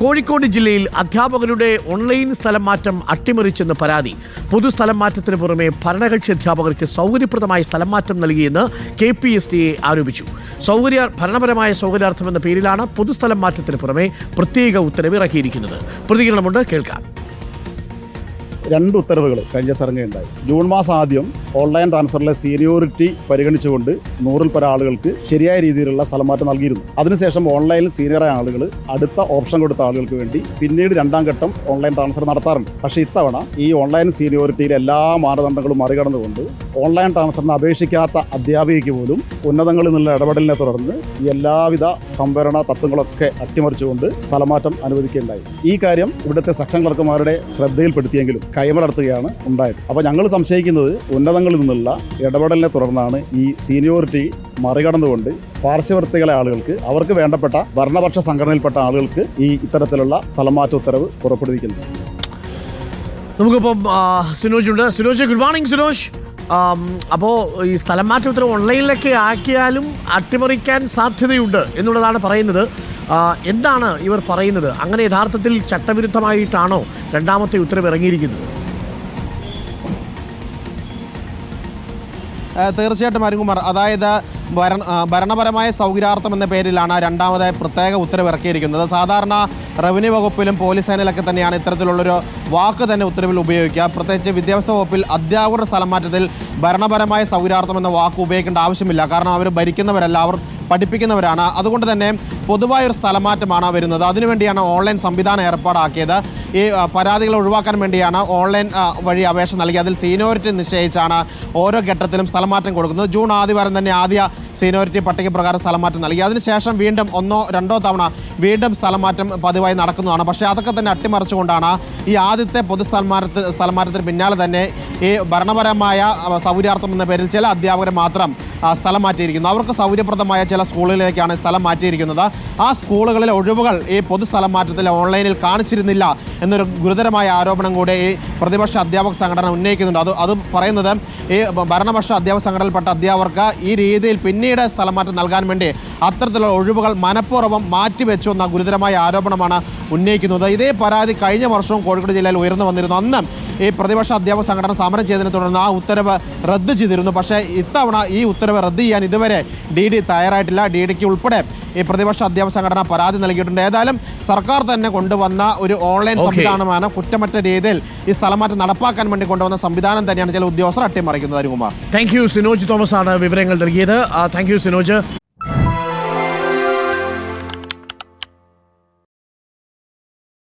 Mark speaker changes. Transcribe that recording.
Speaker 1: കോഴിക്കോട് ജില്ലയിൽ അധ്യാപകരുടെ ഓൺലൈൻ സ്ഥലം മാറ്റം അട്ടിമറിച്ചെന്ന് പരാതി. പൊതുസ്ഥലം മാറ്റത്തിന് പുറമെ ഭരണകക്ഷി അധ്യാപകർക്ക് സൗകര്യപ്രദമായ സ്ഥലം മാറ്റം നൽകിയെന്ന് K P S T A ആരോപിച്ചു. സൗകര്യ ഭരണപരമായ സൗകര്യാർത്ഥമെന്ന പേരിലാണ് പൊതുസ്ഥലം മാറ്റത്തിന് പുറമെ പ്രത്യേക ഉത്തരവ് ഇറക്കിയിരിക്കുന്നത്. പ്രതികരണമുണ്ട് കേൾക്കാം.
Speaker 2: രണ്ട് ഉത്തരവുകൾ കഴിഞ്ഞ ഉണ്ടായി. ജൂൺ മാസം ആദ്യം ഓൺലൈൻ ട്രാൻസ്ഫറിലെ സീനിയോറിറ്റി പരിഗണിച്ചുകൊണ്ട് നൂറിൽ പല ആളുകൾക്ക് ശരിയായ രീതിയിലുള്ള സ്ഥലമാറ്റം നൽകിയിരുന്നു. അതിനുശേഷം ഓൺലൈനിൽ സീനിയറായ ആളുകൾ അടുത്ത ഓപ്ഷൻ കൊടുത്ത ആളുകൾക്ക് വേണ്ടി പിന്നീട് രണ്ടാം ഘട്ടം ഓൺലൈൻ ട്രാൻസ്ഫർ നടത്താറുണ്ട്. പക്ഷേ ഇത്തവണ ഈ ഓൺലൈൻ സീനിയോറിറ്റിയിലെ എല്ലാ മാനദണ്ഡങ്ങളും മറികടന്നുകൊണ്ട് ഓൺലൈൻ ട്രാൻസ്ഫറിന് അപേക്ഷിക്കാത്ത അധ്യാപികയ്ക്ക് പോലും ഉന്നതങ്ങളിൽ നിന്നുള്ള ഇടപെടലിനെ തുടർന്ന് എല്ലാവിധ സംവരണ തത്വങ്ങളൊക്കെ അട്ടിമറിച്ചുകൊണ്ട് സ്ഥലമാറ്റം അനുവദിക്കുകയുണ്ടായി. ഈ കാര്യം ഇവിടുത്തെ സെക്ഷൻ ക്ലർക്കുമാരുടെ ശ്രദ്ധയിൽപ്പെടുത്തിയെങ്കിലും കൈമലർത്തുകയാണ് ഉണ്ടായത്. അപ്പോൾ ഞങ്ങൾ സംശയിക്കുന്നത് ഉന്നതങ്ങളിൽ നിന്നുള്ള ഇടപെടലിനെ തുടർന്നാണ് ഈ സീനിയോറിറ്റി മറികടന്നുകൊണ്ട് പാർശ്വവർത്തികളെ ആളുകൾക്ക് അവർക്ക് വേണ്ടപ്പെട്ട ഭരണപക്ഷ സംഘടനയിൽപ്പെട്ട ആളുകൾക്ക് ഈ ഇത്തരത്തിലുള്ള സ്ഥലമാറ്റ ഉത്തരവ് പുറപ്പെടുവിക്കുന്നത്.
Speaker 1: നമുക്കിപ്പം സിനോജ് ഉണ്ട് സിനോജ് ഗുഡ് മോർണിംഗ് സിനോജ്. അപ്പോൾ ഈ സ്ഥലം മാറ്റം ഉത്തരവ് ഓൺലൈനിലൊക്കെ ആക്കിയാലും അട്ടിമറിക്കാൻ സാധ്യതയുണ്ട് എന്നുള്ളതാണ് പറയുന്നത്. എന്താണ് ഇവർ പറയുന്നത്? അങ്ങനെ യഥാർത്ഥത്തിൽ ചട്ടവിരുദ്ധമായിട്ടാണോ രണ്ടാമത്തെ ഉത്തരവ് ഇറങ്ങിയിരിക്കുന്നത്
Speaker 3: തീർച്ചയായിട്ടും അരുൺകുമാർ അതായത് ഭരണ ഭരണപരമായ സൗകര്യാർത്ഥം എന്ന പേരിലാണ് രണ്ടാമത് പ്രത്യേക ഉത്തരവ് ഇറക്കിയിരിക്കുന്നത് സാധാരണ റവന്യൂ വകുപ്പിലും പോലീസ് സേനയിലൊക്കെ തന്നെയാണ് ഇത്തരത്തിലുള്ളൊരു വാക്ക് തന്നെ ഉത്തരവിൽ ഉപയോഗിക്കുക. പ്രത്യേകിച്ച് വിദ്യാഭ്യാസ വകുപ്പിൽ അധ്യാപകരുടെ സ്ഥലം മാറ്റത്തിൽ ഭരണപരമായ സൗകര്യാർത്ഥം എന്ന വാക്ക് ഉപയോഗിക്കേണ്ട ആവശ്യമില്ല. കാരണം അവർ ഭരിക്കുന്നവരല്ല അവർ പഠിപ്പിക്കുന്നവരാണ്. അതുകൊണ്ട് തന്നെ പൊതുവായ ഒരു സ്ഥലമാറ്റമാണ് വരുന്നത്. അതിനുവേണ്ടിയാണ് ഓൺലൈൻ സംവിധാനം ഏർപ്പാടാക്കിയത്. ഈ പരാതികൾ ഒഴിവാക്കാൻ വേണ്ടിയാണ് ഓൺലൈൻ വഴി അപേക്ഷ നൽകി അതിൽ സീനിയോറിറ്റി നിശ്ചയിച്ചാണ് ഓരോ ഘട്ടത്തിലും സ്ഥലമാറ്റം കൊടുക്കുന്നത്. ജൂൺ ആദ്യവാരം തന്നെ ആദ്യ സീനിയോറിറ്റി പട്ടിക പ്രകാരം സ്ഥലമാറ്റം നൽകി. അതിനുശേഷം വീണ്ടും ഒന്നോ രണ്ടോ തവണ വീണ്ടും സ്ഥലമാറ്റം പതിവായി നടക്കുന്നതാണ്. പക്ഷേ അതൊക്കെ തന്നെ അട്ടിമറിച്ചുകൊണ്ടാണ് ഈ ആദ്യത്തെ പൊതു സ്ഥലമാറ്റ സ്ഥലമാറ്റത്തിന് പിന്നാലെ തന്നെ ഈ ഭരണപരമായ സൗകര്യാർത്ഥം എന്ന പേരിൽ ചില അധ്യാപകരെ മാത്രം സ്ഥലം മാറ്റിയിരിക്കുന്നു. അവർക്ക് സൗകര്യപ്രദമായ ചില സ്കൂളുകളിലേക്കാണ് സ്ഥലം മാറ്റിയിരിക്കുന്നത്. ആ സ്കൂളുകളിലെ ഒഴിവുകൾ ഈ പൊതു സ്ഥലം മാറ്റത്തിൽ ഓൺലൈനിൽ കാണിച്ചിരുന്നില്ല എന്നൊരു ഗുരുതരമായ ആരോപണം കൂടെ ഈ പ്രതിപക്ഷ അധ്യാപക സംഘടന ഉന്നയിക്കുന്നുണ്ട്. അത് അത് പറയുന്നത് ഈ ഭരണപക്ഷ അധ്യാപക സംഘടനയിൽപ്പെട്ട അധ്യാപകർക്ക് ഈ രീതിയിൽ പിന്നീട് സ്ഥലമാറ്റം നൽകാൻ വേണ്ടി അത്തരത്തിലുള്ള ഒഴിവുകൾ മനഃപൂർവം മാറ്റിവെച്ചു എന്ന ഗുരുതരമായ ആരോപണമാണ് ഉന്നയിക്കുന്നത്. ഇതേ പരാതി കഴിഞ്ഞ വർഷവും കോഴിക്കോട് ജില്ലയിൽ ഉയർന്നു വന്നിരുന്നു. അന്ന് ഈ പ്രതിപക്ഷ അധ്യാപക സംഘടന സമരം ചെയ്തതിനെ തുടർന്ന് ആ ഉത്തരവ് റദ്ദ് ചെയ്തിരുന്നു. പക്ഷേ ഇത്തവണ ഈ ഉത്തരവ് റദ്ദ് ചെയ്യാൻ ഇതുവരെ ഡി ഡി തയ്യാറായിട്ടില്ല. ഡി ഡിക്ക് ഉൾപ്പെടെ ഈ പ്രതിപക്ഷ അധ്യാപക സംഘടന പരാതി നൽകിയിട്ടുണ്ട്. ഏതായാലും സർക്കാർ തന്നെ കൊണ്ടുവന്ന ഒരു ഓൺലൈൻ സംവിധാനമാണ് കുറ്റമറ്റ രീതിയിൽ ഈ സ്ഥലമാറ്റം നടപ്പാക്കാൻ വേണ്ടി കൊണ്ടുവന്ന സംവിധാനം തന്നെയാണ്. ചില ഉദ്യോഗസ്ഥർ അട്ടിമറിക്കുന്നത്. അരുകുമാർ
Speaker 1: താങ്ക് യു സിനോജ് തോമസ് ആണ് വിവരങ്ങൾ നൽകിയത്. Thank you Sinoj.